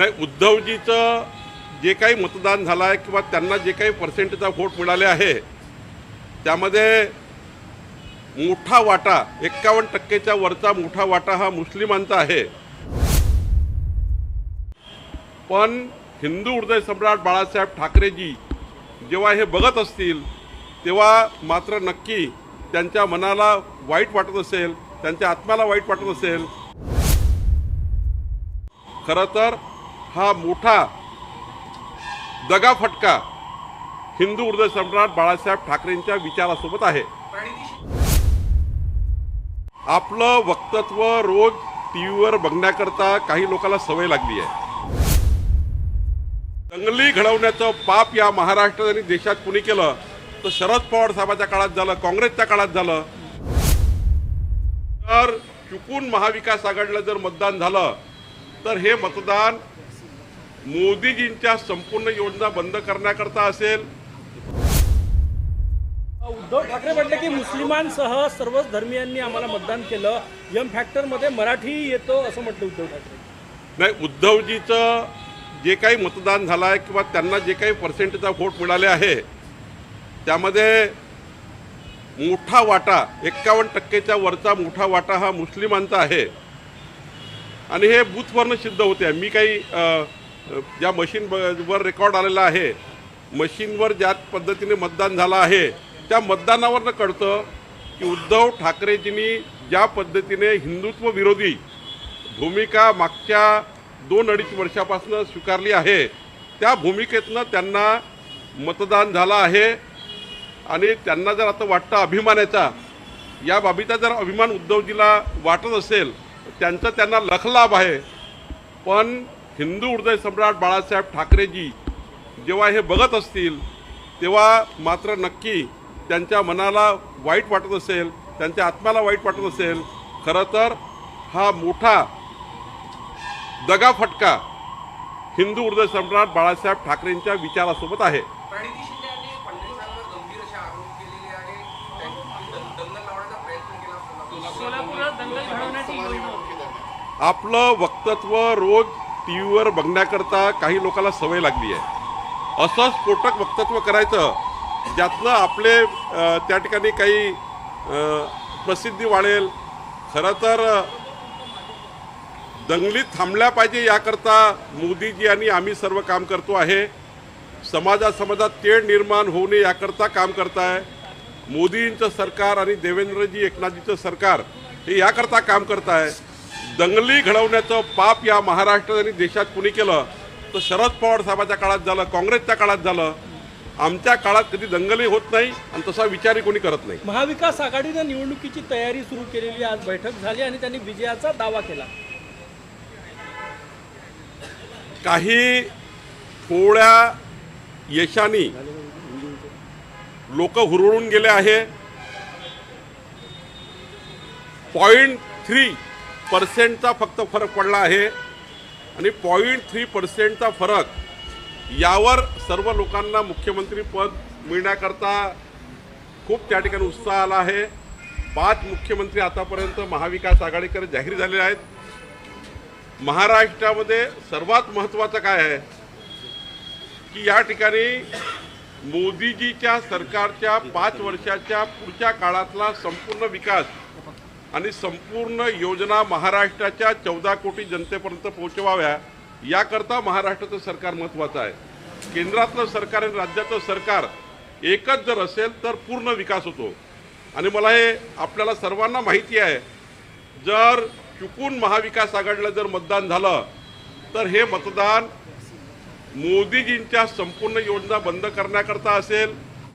नाही उद्धवजीचं जे काही मतदान झालं आहे किंवा त्यांना जे काही पर्सेंटचा व्होट मिळाले आहे त्यामध्ये मोठा वाटा एक्कावन्न टक्केच्या वरचा मोठा वाटा हा मुस्लिमांचा आहे. पण हिंदू हृदय सम्राट बाळासाहेब ठाकरेजी जेव्हा हे बघत असतील तेव्हा मात्र नक्की त्यांच्या मनाला वाईट वाटत असेल त्यांच्या आत्म्याला वाईट वाटत असेल. खरं तर हा मोठा दगाफटका हिंदू हृदय सम्राट बाळासाहेब ठाकरेंच्या विचारासोबत आहे. आपलं वक्तत्व रोज टी व्हीवर बघण्याकरता काही लोकांना सवय लागली आहे. दंगली घडवण्याचं पाप या महाराष्ट्रात आणि देशात कुणी केलं तर शरद पवार साहेबाच्या काळात झालं काँग्रेसच्या काळात झालं. तर चुकून महाविकास आघाडीला जर मतदान झालं तर हे मतदान मोदीजींच्या संपूर्ण योजना बंद करण्याकरता असेल. उद्धव ठाकरे म्हटले की मुस्लिमांसह सर्वच धर्मियांनी आम्हाला मतदान केलं. यम फॅक्टरमध्ये मराठी येतो असं म्हटलं उद्धव ठाकरे. नाही उद्धवजीचं जे काही मतदान झालं आहे किंवा त्यांना जे काही पर्सेंटेजचा व्होट मिळाले आहे त्यामध्ये मोठा वाटा एक्कावन्न टक्केच्या वरचा मोठा वाटा हा मुस्लिमांचा आहे. आणि हे बूथवरनं सिद्ध होते मी काही ज्या मशीन ब- वर रेकॉर्ड आलेला आहे मशीनवर ज्या पद्धतीने मतदान झालं आहे त्या मतदानावरनं कळतं की उद्धव ठाकरेजींनी ज्या पद्धतीने हिंदुत्व विरोधी भूमिका मागच्या दोन अडीच वर्षापासून स्वीकारली आहे त्या भूमिकेतनं त्यांना मतदान झालं आहे. आणि त्यांना जर आता वाटतं अभिमानाचा या बाबीचा जर अभिमान उद्धवजीला वाटत असेल त्यांचा त्यांना लखलाभ आहे. पण हिंदू हृदय सम्राट बाळासाहेब ठाकरेजी जेव्हा हे बघत असतील तेव्हा मात्र नक्की त्यांच्या मनाला वाईट वाटत असेल त्यांच्या आत्म्याला वाईट वाटत असेल. खरं तर हा मोठा दगाफटका हिंदू हृदय सम्राट बाळासाहेब ठाकरेंच्या विचारासोबत आहे. आपलं वक्तत्व रोज टी व्हीवर बघण्याकरता काही लोकांना सवय लागली आहे. असं स्फोटक वक्तत्व करायचं ज्यातनं आपले त्या ठिकाणी काही प्रसिद्धी वाढेल. खरं तर दंगली थांबल्या पाहिजे याकरता मोदीजी आणि आम्ही सर्व काम करतो आहे. समाजा समाजात तेढ निर्माण होऊ नये याकरता काम करताय. मोदींचं सरकार आणि देवेंद्रजी एकनाथजीचं सरकार हे याकरता काम करताय. दंगली घडवण्याचं पाप या महाराष्ट्रात आणि देशात कुणी केलं तर शरद पवार साहेबाच्या काळात झालं काँग्रेसच्या काळात झालं. आमच्या काळात कधी दंगली होत नाही आणि तसा विचारही कोणी करत नाही. महाविकास आघाडीनं निवडणुकीची तयारी सुरू केलेली आज बैठक झाली आणि त्यांनी विजयाचा दावा केला. काही थोड्या यशानी लोक हुरळून गेले आहे. पॉईंट थ्री पर्सेंटचा फक्त फरक पडला आहे. आणि पॉईंट थ्री पर्सेंटचा फरक यावर सर्व लोकांना मुख्यमंत्रीपद मिळण्याकरता खूप त्या ठिकाणी उत्साह आला आहे. पाच मुख्यमंत्री आतापर्यंत महाविकास आघाडीकडे जाहीर झालेले आहेत. महाराष्ट्रामध्ये सर्वात महत्त्वाचं काय आहे? की या ठिकाणी मोदीजीच्या सरकारच्या पाच वर्षाच्या पुढच्या काळातला संपूर्ण विकास आणि संपूर्ण योजना महाराष्ट्राच्या चौदा कोटी जनतेपर्यंत पोहोचवाव्या याकरता महाराष्ट्राचं सरकार महत्त्वाचं आहे. केंद्रातलं सरकार आणि राज्याचं सरकार एकच जर असेल तर पूर्ण विकास होतो. आणि मला हे आपल्याला सर्वांना माहिती आहे जर चुकून महाविकास आघाडीला जर मतदान झालं तर हे मतदान मोदीजींच्या संपूर्ण योजना बंद करण्याकरता असेल